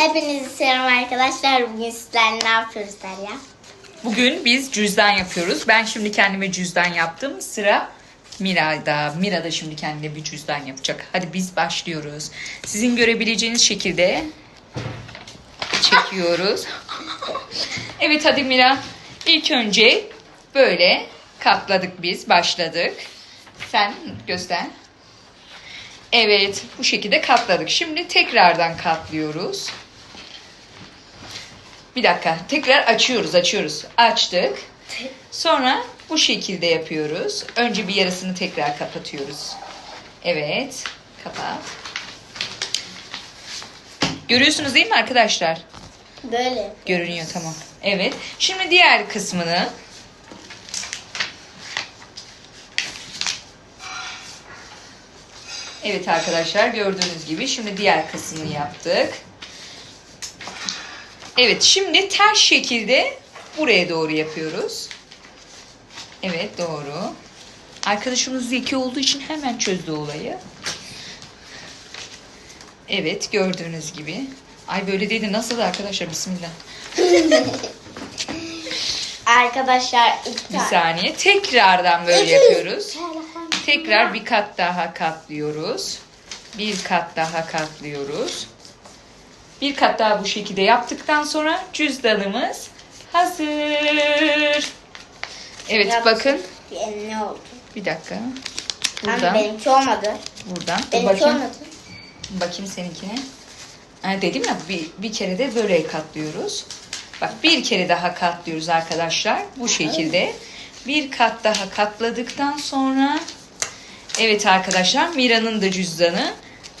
Hepinizi selam arkadaşlar. Bugün sizlerle ne yapıyoruz Derya? Bugün biz cüzdan yapıyoruz. Ben şimdi kendime cüzdan yaptım. Sıra Mira'da. Mira da şimdi kendine bir cüzdan yapacak. Hadi biz başlıyoruz. Sizin görebileceğiniz şekilde çekiyoruz. evet hadi Mira. İlk önce böyle katladık biz. Başladık. Sen göster. Evet bu şekilde katladık. Şimdi tekrardan katlıyoruz. Bir dakika. Tekrar açıyoruz, açıyoruz. Açtık. Sonra bu şekilde yapıyoruz. Önce bir yarısını tekrar kapatıyoruz. Evet. Kapat. Görüyorsunuz değil mi arkadaşlar? Böyle. Görünüyor tamam. Evet. Şimdi diğer kısmını Evet arkadaşlar gördüğünüz gibi şimdi diğer kısmını yaptık. Evet şimdi ters şekilde buraya doğru yapıyoruz. Evet doğru. Arkadaşımız zeki olduğu için hemen çözdü olayı. Evet gördüğünüz gibi. Ay böyle dedi nasıl arkadaşlar bismillah. Arkadaşlar ilk Bir saniye tekrardan böyle yapıyoruz. Tekrar bir kat daha katlıyoruz. Bir kat daha katlıyoruz. Bir kat daha bu şekilde yaptıktan sonra cüzdanımız hazır. Evet Yap. bakın. Ne oldu? Bir dakika. Ama Buradan. benimki olmadı. Buradan. Dur Benimki bakayım. olmadı. Bakayım seninkine. Ha, dedim ya bir, bir kere de böyle katlıyoruz. Bak bir kere daha katlıyoruz arkadaşlar. Bu şekilde. Bir kat daha katladıktan sonra Evet arkadaşlar Mira'nın da cüzdanı